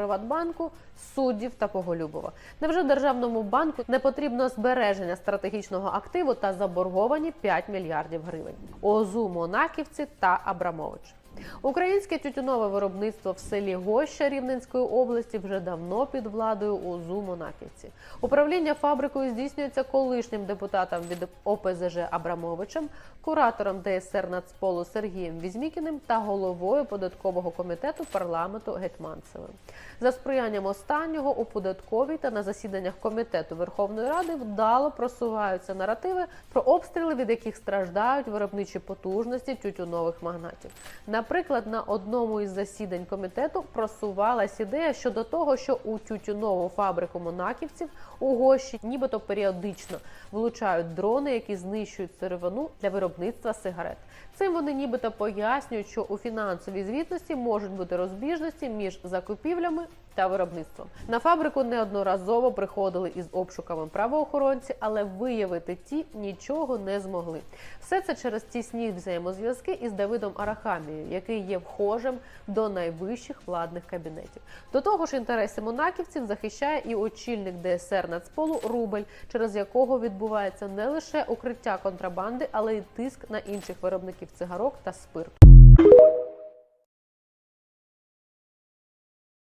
Приватбанку, суддів та Поголюбова. Невже державному банку не потрібно збереження стратегічного активу та заборговані 5 мільярдів гривень? ОЗУ Монаківці та Абрамович. Українське тютюнове виробництво в селі Гоща Рівненської області вже давно під владою УЗУ Монаківці. Управління фабрикою здійснюється колишнім депутатом від ОПЗЖ Абрамовичем, куратором ДСР Нацполу Сергієм Візмікіним та головою податкового комітету парламенту Гетманцевим. За сприянням останнього у податковій та на засіданнях комітету Верховної Ради вдало просуваються наративи про обстріли, від яких страждають виробничі потужності тютюнових магнатів. Наприклад, на одному із засідань комітету просувалась ідея щодо того, що у тютюнову фабрику монаківців у Гощі нібито періодично влучають дрони, які знищують сировину для виробництва сигарет. Цим вони нібито пояснюють, що у фінансовій звітності можуть бути розбіжності між закупівлями та виробництвом. На фабрику неодноразово приходили із обшуками правоохоронці, але виявити ті нічого не змогли. Все це через тісні взаємозв'язки із Давидом Арахамією, який є вхожим до найвищих владних кабінетів. До того ж, інтереси монаківців захищає і очільник ДСР Нацполу Рубель, через якого відбувається не лише укриття контрабанди, але й тиск на інших виробників цигарок та спирту.